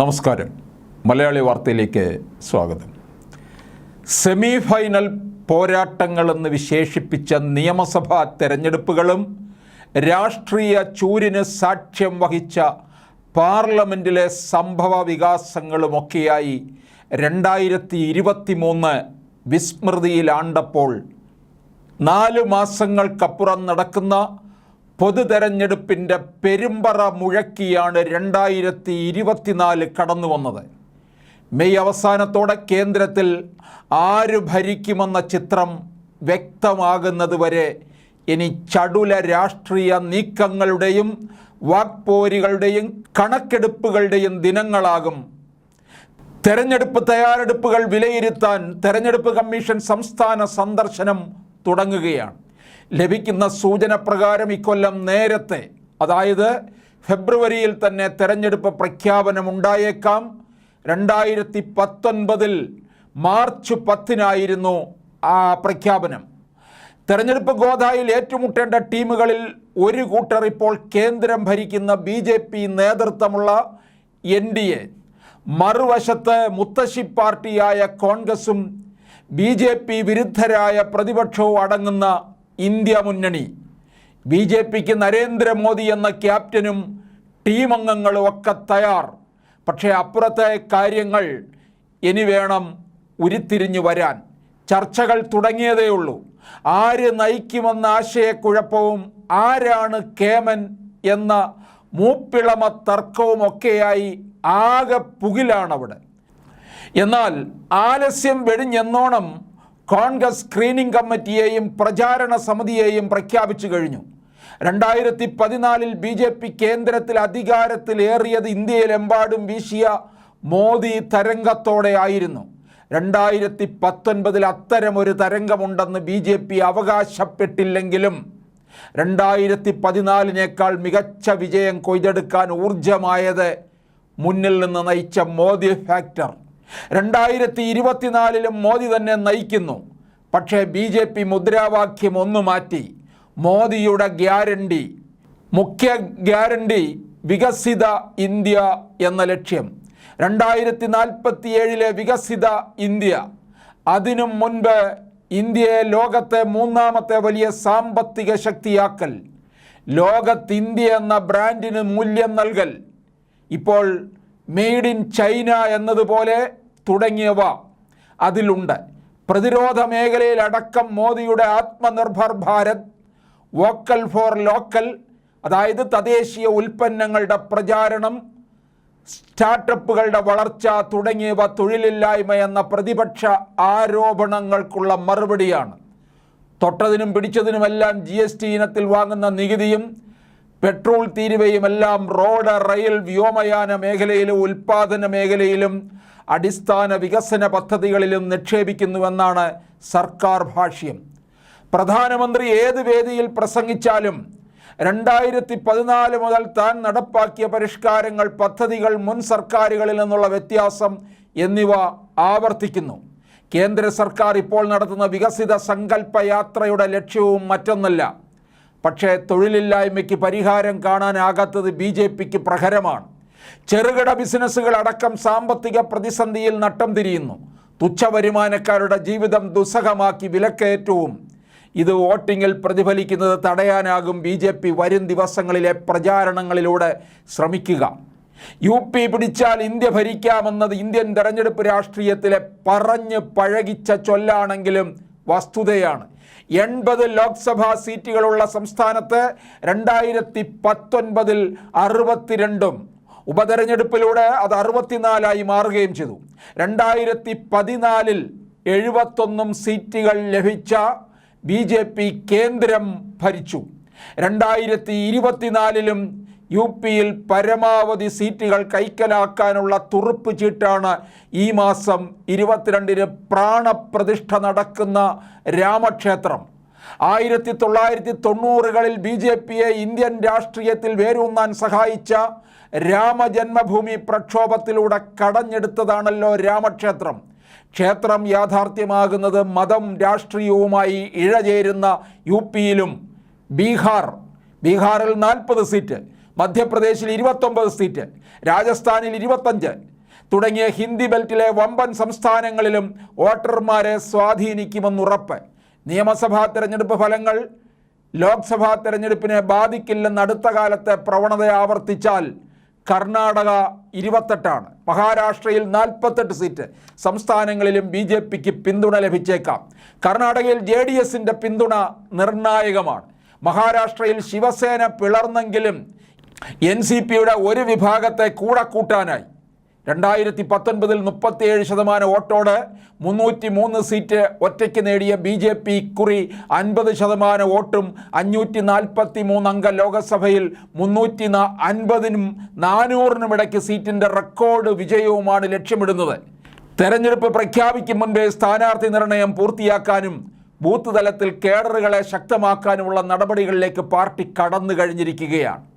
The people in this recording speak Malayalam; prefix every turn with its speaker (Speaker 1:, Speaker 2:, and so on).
Speaker 1: നമസ്കാരം. മലയാളി വാർത്തയിലേക്ക് സ്വാഗതം. സെമി ഫൈനൽ പോരാട്ടങ്ങളെന്ന് വിശേഷിപ്പിച്ച നിയമസഭാ തെരഞ്ഞെടുപ്പുകളും രാഷ്ട്രീയ ചൂരിന് സാക്ഷ്യം വഹിച്ച പാർലമെന്റിലെ സംഭവ വികാസങ്ങളുമൊക്കെയായി രണ്ടായിരത്തി ഇരുപത്തി മൂന്ന് വിസ്മൃതിയിലാണ്ടപ്പോൾ നാല് മാസങ്ങൾക്കപ്പുറം നടക്കുന്ന പൊതു തെരഞ്ഞെടുപ്പിന്റെ പെരുമ്പറ മുഴക്കിയാണ് രണ്ടായിരത്തി ഇരുപത്തിനാല് കടന്നു വന്നത്. മെയ് അവസാനത്തോടെ കേന്ദ്രത്തിൽ ആര് ഭരിക്കുമെന്ന ചിത്രം വ്യക്തമാകുന്നതുവരെ ഇനി ചടുല രാഷ്ട്രീയ നീക്കങ്ങളുടെയും വാക്പോരികളുടെയും കണക്കെടുപ്പുകളുടെയും ദിനങ്ങളാകും. തെരഞ്ഞെടുപ്പ് തയ്യാറെടുപ്പുകൾ വിലയിരുത്താൻ തെരഞ്ഞെടുപ്പ് കമ്മീഷൻ സംസ്ഥാന സന്ദർശനം തുടങ്ങുകയാണ്. ലഭിക്കുന്ന സൂചന പ്രകാരം ഇക്കൊല്ലം നേരത്തെ അതായത് ഫെബ്രുവരിയിൽ തന്നെ തെരഞ്ഞെടുപ്പ് പ്രഖ്യാപനം ഉണ്ടായേക്കാം. രണ്ടായിരത്തി പത്തൊൻപതിൽ മാർച്ച് പത്തിനായിരുന്നു ആ പ്രഖ്യാപനം. തെരഞ്ഞെടുപ്പ് ഗോദായിൽ ഏറ്റുമുട്ടേണ്ട ടീമുകളിൽ ഒരു കൂട്ടർ ഇപ്പോൾ കേന്ദ്രം ഭരിക്കുന്ന ബി ജെ പി നേതൃത്വമുള്ള എൻ ഡി എ. മറുവശത്ത് മുത്തശ്ശി പാർട്ടിയായ കോൺഗ്രസും ബി ജെ പി വിരുദ്ധരായ പ്രതിപക്ഷവും അടങ്ങുന്ന ഇന്ത്യ മുന്നണി. ബി ജെ പിക്ക് നരേന്ദ്രമോദി എന്ന ക്യാപ്റ്റനും ടീമംഗങ്ങളും ഒക്കെ തയ്യാർ. പക്ഷേ അപ്പുറത്തെ കാര്യങ്ങൾ ഇനി വേണം ഉരുത്തിരിഞ്ഞു വരാൻ. ചർച്ചകൾ തുടങ്ങിയതേ ഉള്ളൂ. ആര് നയിക്കുമെന്ന ആശയക്കുഴപ്പവും ആരാണ് കേമൻ എന്ന മൂപ്പിളമ തർക്കവുമൊക്കെയായി ആകെ പുകിലാണവിടെ. എന്നാൽ ആലസ്യം വെടിഞ്ഞെന്നോണം കോൺഗ്രസ് സ്ക്രീനിംഗ് കമ്മിറ്റിയെയും പ്രചാരണ സമിതിയെയും പ്രഖ്യാപിച്ചു കഴിഞ്ഞു. രണ്ടായിരത്തി പതിനാലിൽ ബി ജെ പി കേന്ദ്രത്തിൽ അധികാരത്തിലേറിയത് ഇന്ത്യയിലെമ്പാടും വീശിയ മോദി തരംഗത്തോടെ ആയിരുന്നു. രണ്ടായിരത്തി പത്തൊൻപതിൽ അത്തരമൊരു തരംഗമുണ്ടെന്ന് ബി ജെ പി അവകാശപ്പെട്ടില്ലെങ്കിലും രണ്ടായിരത്തി പതിനാലിനേക്കാൾ മികച്ച വിജയം കൊയ്തെടുക്കാൻ ഊർജമായത് മുന്നിൽ നിന്ന് നയിച്ച മോദി ഫാക്ടർ. രണ്ടായിരത്തി ഇരുപത്തിനാലിലും മോദി തന്നെ നയിക്കുന്നു. പക്ഷേ ബി ജെ പി മുദ്രാവാക്യം ഒന്ന് മാറ്റി. മോദിയുടെ ഗ്യാരണ്ടി മുഖ്യ ഗ്യാരണ്ടി വികസിത ഇന്ത്യ എന്ന ലക്ഷ്യം. രണ്ടായിരത്തി നാൽപ്പത്തി ഏഴിലെ വികസിത ഇന്ത്യ. അതിനും മുൻപ് ഇന്ത്യയെ ലോകത്തെ മൂന്നാമത്തെ വലിയ സാമ്പത്തിക ശക്തിയാക്കൽ. ലോകത്ത് ഇന്ത്യ എന്ന ബ്രാൻഡിന് മൂല്യം നൽകൽ. ഇപ്പോൾ മെയ്ഡ് ഇൻ ചൈന എന്നതുപോലെ തുടങ്ങിയവ അതിലുണ്ട്. പ്രതിരോധ മേഖലയിലടക്കം മോദിയുടെ Atmanirbhar Bharat vocal for local അതായത് തദ്ദേശീയ ഉൽപ്പന്നങ്ങളുടെ പ്രചാരണം സ്റ്റാർട്ടപ്പുകളുടെ വളർച്ച തുടങ്ങിയവ തൊഴിലില്ലായ്മ എന്ന പ്രതിപക്ഷ ആരോപണങ്ങൾക്കുള്ള മറുപടിയാണ്. തൊട്ടതിനും പിടിച്ചതിനുമെല്ലാം ജി എസ് ടി ഇനത്തിൽ വാങ്ങുന്ന നികുതിയും പെട്രോൾ തീരുവയുമെല്ലാം റോഡ് റെയിൽ വ്യോമയാന മേഖലയിലും ഉൽപാദന മേഖലയിലും അടിസ്ഥാന വികസന പദ്ധതികളിലും നിക്ഷേപിക്കുന്നുവെന്നാണ് സർക്കാർ ഭാഷ്യം. പ്രധാനമന്ത്രി ഏത് വേദിയിൽ പ്രസംഗിച്ചാലും രണ്ടായിരത്തി പതിനാല് മുതൽ താൻ നടപ്പാക്കിയ പരിഷ്കാരങ്ങൾ പദ്ധതികൾ മുൻ സർക്കാരുകളിൽ നിന്നുള്ള വ്യത്യാസം എന്നിവ ആവർത്തിക്കുന്നു. കേന്ദ്ര സർക്കാർ ഇപ്പോൾ നടത്തുന്ന വികസിത സങ്കല്പ യാത്രയുടെ ലക്ഷ്യവും മറ്റൊന്നല്ല. പക്ഷേ തൊഴിലില്ലായ്മയ്ക്ക് പരിഹാരം കാണാനാകാത്തത് ബി ജെ പിക്ക് പ്രഹരമാണ്. ചെറുകിട ബിസിനസ്സുകൾ അടക്കം സാമ്പത്തിക പ്രതിസന്ധിയിൽ നട്ടം തിരിയുന്നു. തുച്ഛവരുമാനക്കാരുടെ ജീവിതം ദുസ്സഹമാക്കി വിലക്കയറ്റവും. ഇത് വോട്ടിങ്ങിൽ പ്രതിഫലിക്കുന്നത് തടയാനാകും ബി ജെ പി വരും ദിവസങ്ങളിലെ പ്രചാരണങ്ങളിലൂടെ ശ്രമിക്കുക. യു പി പിടിച്ചാൽ ഇന്ത്യ ഭരിക്കാമെന്നത് ഇന്ത്യൻ തെരഞ്ഞെടുപ്പ് രാഷ്ട്രീയത്തിലെ പറഞ്ഞ് പഴകിച്ച ചൊല്ലാണെങ്കിലും വസ്തുതയാണ്. എൺപത് ലോക്സഭാ സീറ്റുകളുള്ള സംസ്ഥാനത്ത് രണ്ടായിരത്തി പത്തൊൻപതിൽ അറുപത്തിരണ്ടും. ഉപതെരഞ്ഞെടുപ്പിലൂടെ അത് അറുപത്തിനാലായി മാറുകയും ചെയ്തു. രണ്ടായിരത്തി പതിനാലിൽ എഴുപത്തൊന്നും സീറ്റുകൾ ലഭിച്ച ബി ജെ പി കേന്ദ്രം ഭരിച്ചു. രണ്ടായിരത്തി ഇരുപത്തിനാലിലും യു പിയിൽ പരമാവധി സീറ്റുകൾ കൈക്കലാക്കാനുള്ള തുറുപ്പ് ചീട്ടാണ് ഈ മാസം ഇരുപത്തിരണ്ടിന് പ്രാണപ്രതിഷ്ഠ നടക്കുന്ന രാമക്ഷേത്രം. ആയിരത്തി തൊള്ളായിരത്തി തൊണ്ണൂറുകളിൽ ബി ജെ പിയെ ഇന്ത്യൻ രാഷ്ട്രീയത്തിൽ വേരൂന്നാൻ സഹായിച്ച രാമജന്മഭൂമി പ്രക്ഷോഭത്തിലൂടെ കടഞ്ഞെടുത്തതാണല്ലോ രാമക്ഷേത്രം. ക്ഷേത്രം യാഥാർത്ഥ്യമാകുന്നത് മതം രാഷ്ട്രീയവുമായി ഇഴചേരുന്ന യു പിയിലും. ബീഹാർ. ബീഹാറിൽ നാൽപ്പത് സീറ്റ്. മധ്യപ്രദേശിൽ ഇരുപത്തൊമ്പത് സീറ്റ് രാജസ്ഥാനിൽ ഇരുപത്തഞ്ച്. തുടങ്ങിയ ഹിന്ദി ബെൽറ്റിലെ വമ്പൻ സംസ്ഥാനങ്ങളിലും വോട്ടർമാരെ സ്വാധീനിക്കുമെന്നുറപ്പ്. നിയമസഭാ തെരഞ്ഞെടുപ്പ് ഫലങ്ങൾ ലോക്സഭാ തെരഞ്ഞെടുപ്പിനെ ബാധിക്കില്ലെന്ന് അടുത്ത കാലത്തെ പ്രവണത ആവർത്തിച്ചാൽ കർണാടക ഇരുപത്തെട്ടാണ്. മഹാരാഷ്ട്രയിൽ നാൽപ്പത്തെട്ട് സീറ്റ് സംസ്ഥാനങ്ങളിലും ബി ജെ പിക്ക് പിന്തുണ ലഭിച്ചേക്കാം. കർണാടകയിൽ ജെ ഡി എസിന്റെ പിന്തുണ നിർണായകമാണ്. മഹാരാഷ്ട്രയിൽ ശിവസേന പിളർന്നെങ്കിലും എൻ സി പിയുടെ ഒരു വിഭാഗത്തെ കൂടെ കൂട്ടാനായി. രണ്ടായിരത്തി പത്തൊൻപതിൽ മുപ്പത്തിയേഴ് ശതമാനം വോട്ടോട് മുന്നൂറ്റി മൂന്ന് സീറ്റ് ഒറ്റയ്ക്ക് നേടിയ ബി ജെ പി കുറി അൻപത് ശതമാനം വോട്ടും അഞ്ഞൂറ്റി നാൽപ്പത്തി മൂന്ന് അംഗ ലോകസഭയിൽ മുന്നൂറ്റി അൻപതിനും നാനൂറിനും ഇടയ്ക്ക് സീറ്റിന്റെ റെക്കോർഡ് വിജയവുമാണ് ലക്ഷ്യമിടുന്നത്. തെരഞ്ഞെടുപ്പ് പ്രഖ്യാപിക്കും മുൻപേ സ്ഥാനാർത്ഥി നിർണയം പൂർത്തിയാക്കാനും ബൂത്ത് തലത്തിൽ കേഡറുകളെ ശക്തമാക്കാനുമുള്ള നടപടികളിലേക്ക് പാർട്ടി കടന്നു കഴിഞ്ഞിരിക്കുകയാണ്.